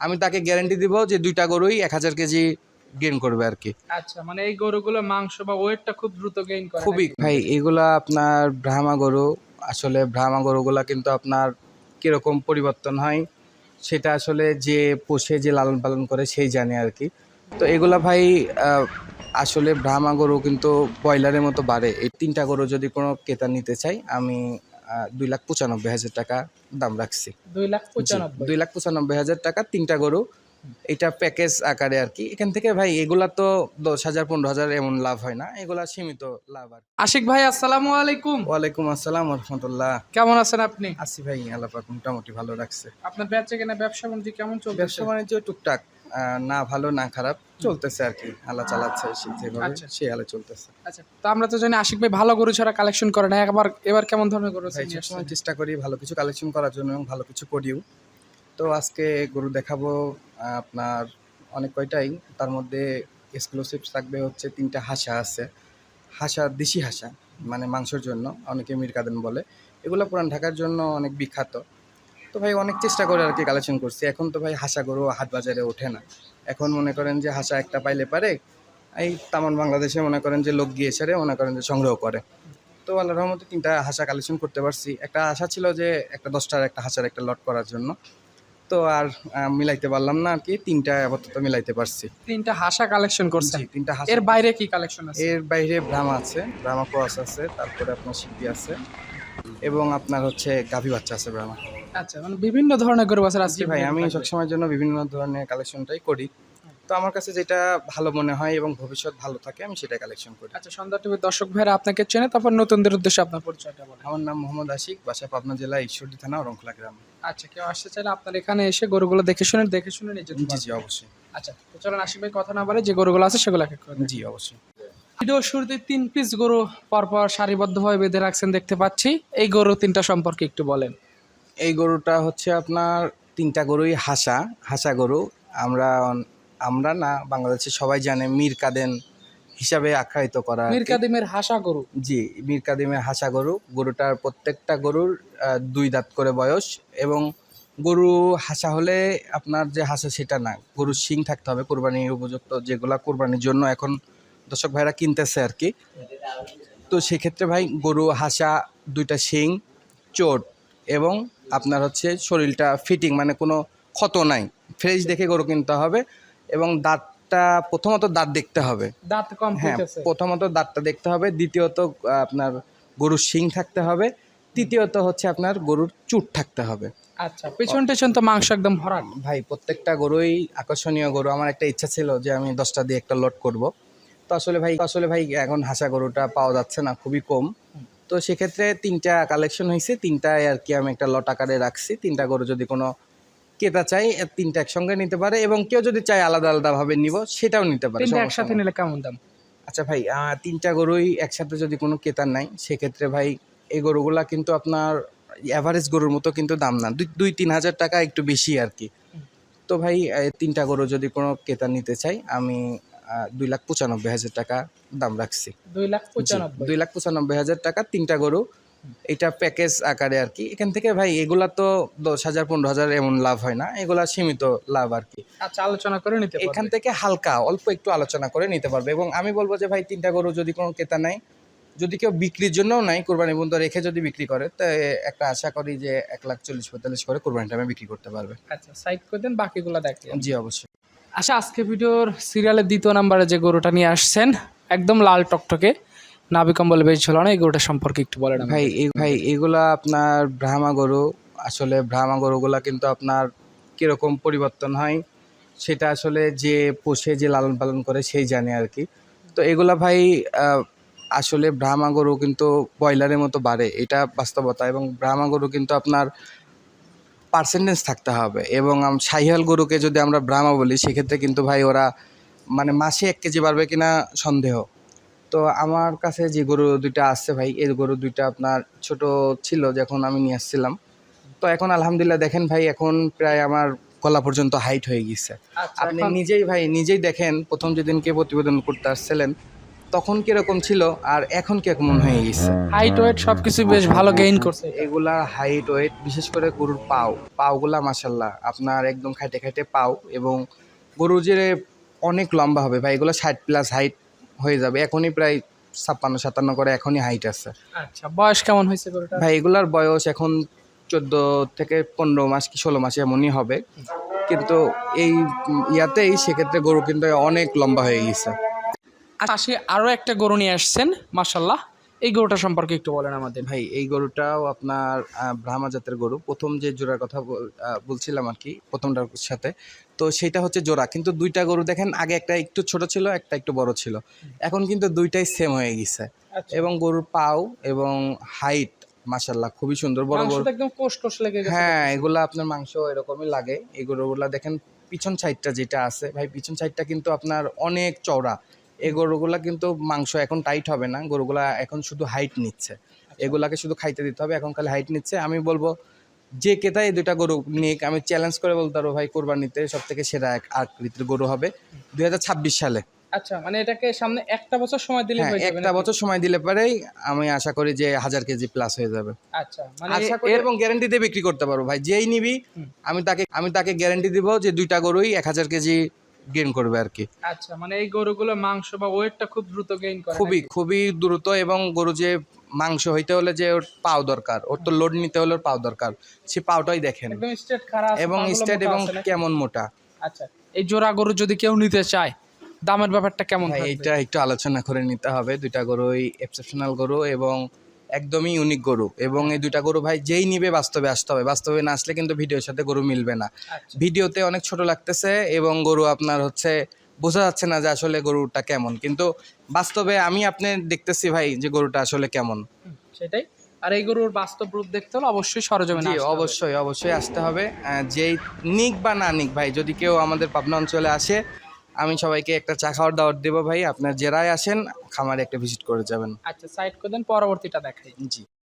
আমি তাকে গ্যারান্টি দিব যে দুইটা গরুই এক হাজার কেজি গেইন করবে আর কি। আচ্ছা মানে এই গরুগুলো মাংস বা ওয়েটটা খুব দ্রুত গেইন করে খুবই ভাই এগুলা আপনার ব্রাহ্মা গরু আসলে ব্রাহ্মা গরুগুলা কিন্তু আপনার কীরকম পরিবর্তন হয় সেটা আসলে যে পোষে যে লালন পালন করে সেই জানে আর কি। তো এগুলা ভাই আহ, আসলে ব্রাহ্মা গরু কিন্তু ব্রয়লারের মতো বাড়ে। এই তিনটা গরু যদি কোনো ক্রেতা নিতে চাই আমি দুই লাখ পঁচানব্বই হাজার টাকা দাম রাখছি। দুই লাখ পঁচানব্বই। দুই লাখ পঁচানব্বই হাজার টাকা তিনটা গরু। এটা প্যাকেজ আকারে আর কি। এখান থেকে ভাই এগুলা তো দশ হাজার পনেরো হাজার এমন লাভ হয় না। এগুলা সীমিত লাভ আর আশিক ভাই আসসালামু আলাইকুম। ওয়ালাইকুম আসসালাম রহমতুল্লাহ। কেমন আছেন আপনি? আসি ভাই আল্লাহ মোটামুটি ভালো রাখছে। আপনার বেচা কেনা ব্যবসা বাণিজ্য কেমন চলছে? ব্যবসা বাণিজ্য টুকটাক। না ভালো না খারাপ চলতেছে আর কি। আল্লাহ চালাচ্ছে যেভাবে আচ্ছা। সেই আলো চলতেছে। আচ্ছা তো আমরা তো জানি আশিক ভাই ভালো গরু ছাড়া কালেকশন করে না একবার এবার কেমন ধরনের গরু নিয়ে চেষ্টা করি ভালো কিছু কালেকশন করার জন্য এবং ভালো কিছু করিও। তো আজকে গরু দেখাবো আপনার অনেক কয়টাই? তার মধ্যে এক্সক্লুসিভ থাকবে হচ্ছে তিনটা হাসা আছে। হাসা দেশি হাসা মানে মাংসের জন্য অনেকে মিরকাদেন বলে। এগুলো পুরান ঢাকার জন্য অনেক বিখ্যাত। তো ভাই অনেক চেষ্টা করে আর কি কালেকশন করছি। এখন তো ভাই হাসা গরু হাট বাজারে ওঠে না। এখন মনে করেন যে হাসা একটা পাইলে পারে এই তামান বাংলাদেশে মনে করেন যে লোক গিয়ে সেরে মনে করেন যে সংগ্রহ করে। তো আল্লাহ রহমতে তিনটা হাসা কালেকশন করতে পারছি। একটা আশা ছিল যে একটা দশটার একটা হাসার একটা লট করার জন্য। তো আর মিলাইতে পারলাম না আর কি তিনটা আপাতত মিলাইতে পারছি। তিনটা হাসা কালেকশন করছি তিনটা হাসা। এর বাইরে কি কালেকশন আছে? এর বাইরে ব্রাহ্মা আছে ব্রাহ্মা ক্রস আছে তারপরে আপনার শিল্পী আছে। এবং আপনার হচ্ছে গাভী বাচ্চা আছে ব্রাহ্মা। আচ্ছা মানে বিভিন্ন ধরনের গরু আছে আজকে ভাই আমি। সবসময়ের জন্য বিভিন্ন ধরনের কালেকশনটাই করি। তো আমার কাছে যেটা ভালো মনে হয় এবং ভবিষ্যৎ ভালো থাকে আমি সেটা কালেকশন করি। আচ্ছা সন্ধ্যা টিভির দর্শক ভাইরা আপনাকে চেনে তারপর নতুনদের উদ্দেশ্যে আপনার পরিচয়টা বলেন। আমার নাম মোহাম্মদ আশিক বাসা পাবনা জেলা ঈশ্বরদী থানা রংখলা গ্রাম। আচ্ছা কেউ আসতে চাইলে আপনার এখানে এসে গরুগুলো দেখে শুনে দেখে শুনে নিয়ে যেতে জি জি অবশ্যই। আচ্ছা তো চলুন আশিক ভাই কথা না বলে যে গরুগুলো আছে সেগুলো এক জি অবশ্যই। ভিডিও শুরুতে তিন পিস গরু পরপর সারিবদ্ধভাবে বেঁধে রাখছেন দেখতে পাচ্ছি। এই গরু তিনটা সম্পর্কে একটু বলেন। এই গরুটা হচ্ছে আপনার তিনটা গরুই হাসা হাসা গরু। আমরা আমরা না বাংলাদেশে সবাই জানে মীর কাদেন হিসাবে আখ্যায়িত করা মীর কাদিমের হাসা গরু? জি মীর কাদিমের হাসা গরু। গরুটার প্রত্যেকটা গরুর দুই দাঁত করে বয়স এবং গরু হাসা হলে আপনার যে হাসা সেটা না গরুর শিং থাকতে হবে কোরবানির উপযুক্ত যেগুলা কোরবানির জন্য এখন দর্শক ভাইরা কিনতেছে আর কি। তো সেক্ষেত্রে ভাই গরু হাসা দুইটা শিং চোট এবং আপনার হচ্ছে শরীরটা ফিটিং মানে কোনো ক্ষত নাই। ফ্রেশ দেখে গরু কিনতে হবে এবং দাঁতটা প্রথমত দাঁত দেখতে হবে। দাঁত কম হ্যাঁ প্রথমত দাঁতটা দেখতে হবে দ্বিতীয়ত আপনার গরুর শিং থাকতে হবে তৃতীয়ত হচ্ছে আপনার গরুর চুট থাকতে হবে। আচ্ছা পেছন টেছন তো মাংস একদম ভরাট। ভাই প্রত্যেকটা গরুই আকর্ষণীয় গরু। আমার একটা ইচ্ছা ছিল যে আমি দশটা দিয়ে একটা লট করব। তো আসলে ভাই আসলে ভাই এখন হাসা গরুটা পাওয়া যাচ্ছে না খুবই কম। তো সেক্ষেত্রে তিনটা কালেকশন হয়েছে তিনটায় আর কি আমি একটা লট আকারে রাখছি। তিনটা গরু যদি কোনো ক্রেতা চাই তিনটা একসঙ্গে নিতে পারে এবং কেউ যদি চায় আলাদা আলাদাভাবে নিব সেটাও নিতে পারে একসাথে নিলে কেমন দাম? আচ্ছা ভাই তিনটা গরুই একসাথে যদি কোনো ক্রেতার নাই সেক্ষেত্রে ভাই এই গরুগুলা কিন্তু আপনার অ্যাভারেজ গরুর মতো কিন্তু দাম না। দুই দুই তিন হাজার টাকা একটু বেশি আর কি। তো ভাই তিনটা গরু যদি কোনো ক্রেতা নিতে চাই আমি দুই লাখ পঁচানব্বই হাজার টাকা দাম রাখছি। দুই লাখ পঁচানব্বই। দুই লাখ পঁচানব্বই হাজার টাকা তিনটা গরু। এটা প্যাকেজ আকারে আর কি। এখান থেকে ভাই এগুলা তো দশ হাজার পনেরো হাজার এমন লাভ হয় না। এগুলা সীমিত লাভ আর কি। আচ্ছা আলোচনা করে নিতে এখান থেকে হালকা অল্প একটু আলোচনা করে নিতে পারবে। এবং আমি বলব যে ভাই তিনটা গরু যদি কোনো ক্রেতা নাই যদি কেউ বিক্রির জন্যও নাই কোরবানি বন্ধ রেখে যদি বিক্রি করে তো একটা আশা করি যে এক লাখ চল্লিশ পঁয়তাল্লিশ করে কোরবানি টাইমে বিক্রি করতে পারবে। আচ্ছা সাইড করে দেন বাকিগুলো দেখেন জি অবশ্যই। আচ্ছা আজকে ভিডিওর সিরিয়ালের দ্বিতীয় নাম্বারে যে গরুটা নিয়ে আসছেন, একদম লাল টকটকে, নাভি কম্বল বেশ ঝোলানো, এই গরুটা সম্পর্কে একটু বলেন ভাই, এই ভাই, এগুলা আপনার ব্রাহ্মা গরু, আসলে ব্রাহ্মা গরুগুলা কিন্তু আপনার কীরকম পরিবর্তন হয়, সেটা আসলে যে পোষে, যে লালন পালন করে, সেই জানে আর কি। তো এগুলা ভাই আসলে ব্রাহ্মা গরু কিন্তু ব্রয়লারের মতো বাড়ে, এটা বাস্তবতা। এবং ব্রাহ্মা গরু কিন্তু আপনার পার্সেন্টেজ থাকতে হবে। এবং আম- শাহিয়াল গরুকে যদি আমরা ব্রাহ্মা বলি সেক্ষেত্রে কিন্তু ভাই ওরা মানে মাসে এক কেজি বাড়বে কিনা সন্দেহ। তো আমার কাছে যে গরু দুইটা আসছে ভাই এই গরু দুইটা আপনার ছোট ছিল যখন আমি নিয়ে আসছিলাম। তো এখন আলহামদুলিল্লাহ দেখেন ভাই এখন প্রায় আমার গলা পর্যন্ত হাইট হয়ে গেছে আচ্ছা আপনি নিজেই ভাই নিজেই দেখেন প্রথম যেদিনকে প্রতিবেদন করতে আসছিলেন তখন কীরকম ছিল আর এখন কেমন হয়ে গেছে? হাইট ওয়েট সবকিছু বেশ ভালো গেইন করছে। এগুলা হাইট ওয়েট বিশেষ করে গরুর পাও। পাওগুলা মাসাল্লাহ আপনার একদম খাইটে খাইটে পাও এবং গরু যে অনেক লম্বা হবে ভাই এগুলো ষাট প্লাস হাইট হয়ে যাবে। এখনই প্রায় ছাপ্পান্ন সাতান্ন করে এখনই হাইট আছে। আচ্ছা বয়স কেমন হয়েছে গরুটা ভাই এগুলার বয়স এখন চোদ্দ থেকে পনেরো মাস কি ষোলো মাস এমনই হবে। কিন্তু এই ইয়াতেই সেক্ষেত্রে গরু কিন্তু অনেক লম্বা হয়ে গেছে। পাশে আরও একটা গরু নিয়ে আসছেন মাশাল্লাহ এই গরুটা সম্পর্কে একটু বলেন আমাদের। ভাই এই গরুটাও আপনার ব্রাহ্মা জাতের গরু। প্রথম যে জোড়ার কথা বলছিলাম আর কি প্রথমটার সাথে। তো সেটা হচ্ছে জোড়া। কিন্তু দুইটা গরু দেখেন আগে একটা একটু ছোট ছিল একটা একটু বড় ছিল। এখন কিন্তু দুইটাই সেম হয়ে গেছে। আচ্ছা। এবং গরুর পাও এবং হাইট মাসাল্লাহ খুবই সুন্দর। বড় বড় একদম কোষ কোষ লেগে হ্যাঁ এগুলা আপনার মাংস এরকমই লাগে। এই গরুগুলা দেখেন পিছন সাইডটা যেটা আছে ভাই পিছন সাইডটা কিন্তু আপনার অনেক চওড়া। এই গরুগুলা কিন্তু মাংস এখন টাইট হবে না। গরুগুলা এখন শুধু হাইট নিচ্ছে। এগুলাকে শুধু খাইতে দিতে হবে এখন খালি হাইট নিচ্ছে। আমি বলব যে কেতা এই দুইটা গরু নিক আমি চ্যালেঞ্জ করে বলতে পারব ভাই কোরবানিতে সব থেকে সেরা এক আকৃতির গরু হবে দুই সালে। আচ্ছা মানে এটাকে সামনে একটা বছর সময় দিলে হ্যাঁ হয়ে যাবে একটা বছর সময় দিলে পরেই আমি আশা করি যে হাজার কেজি প্লাস হয়ে যাবে। আচ্ছা মানে আশা করি এবং গ্যারান্টি দিয়ে বিক্রি করতে পারব ভাই যেই নিবি আমি তাকে আমি তাকে গ্যারান্টি দিব যে দুইটা গরুই এক হাজার কেজি গেইন করবে আর কি আচ্ছা মানে এই গরুগুলো মাংস বা ওয়েটটা খুব দ্রুত গেইন করে খুবই খুবই দ্রুত এবং গরু যে মাংস হইতে হলে যে ওর পাও দরকার ওর তো লোড নিতে হলে ওর পাও দরকার সে পাওটাই দেখেন একদম স্ট্রেট খারাপ এবং স্টেট এবং কেমন মোটা? আচ্ছা এই জোড়া গরু যদি কেউ নিতে চায় দামের ব্যাপারটা কেমন? এটা একটু আলোচনা করে নিতে হবে। দুইটা গরুই এক্সেপশনাল গরু এবং একদমই ইউনিক গরু এবং এই দুইটা গরু ভাই যেই নিবে বাস্তবে আসতে হবে। বাস্তবে না আসলে কিন্তু ভিডিওর সাথে গরু মিলবে না। আচ্ছা। ভিডিওতে অনেক ছোট লাগতেছে এবং গরু আপনার হচ্ছে বোঝা যাচ্ছে না যে আসলে গরুটা কেমন। কিন্তু বাস্তবে আমি আপনি দেখতেছি ভাই যে গরুটা আসলে কেমন। সেটাই। আর এই গরুর বাস্তব রূপ দেখতে হলে অবশ্যই সরজমিনে জি অবশ্যই অবশ্যই আসতে হবে। যেই নিক বা না নিক ভাই যদি কেউ আমাদের পাবনা অঞ্চলে আসে আমি সবাইকে একটা চা খাওয়ার দাওয়ার দেবো ভাই। আপনার জেরায় আসেন খামারে একটা ভিজিট করে যাবেন। আচ্ছা সাইড করে দেন পরবর্তীটা দেখাই। জি।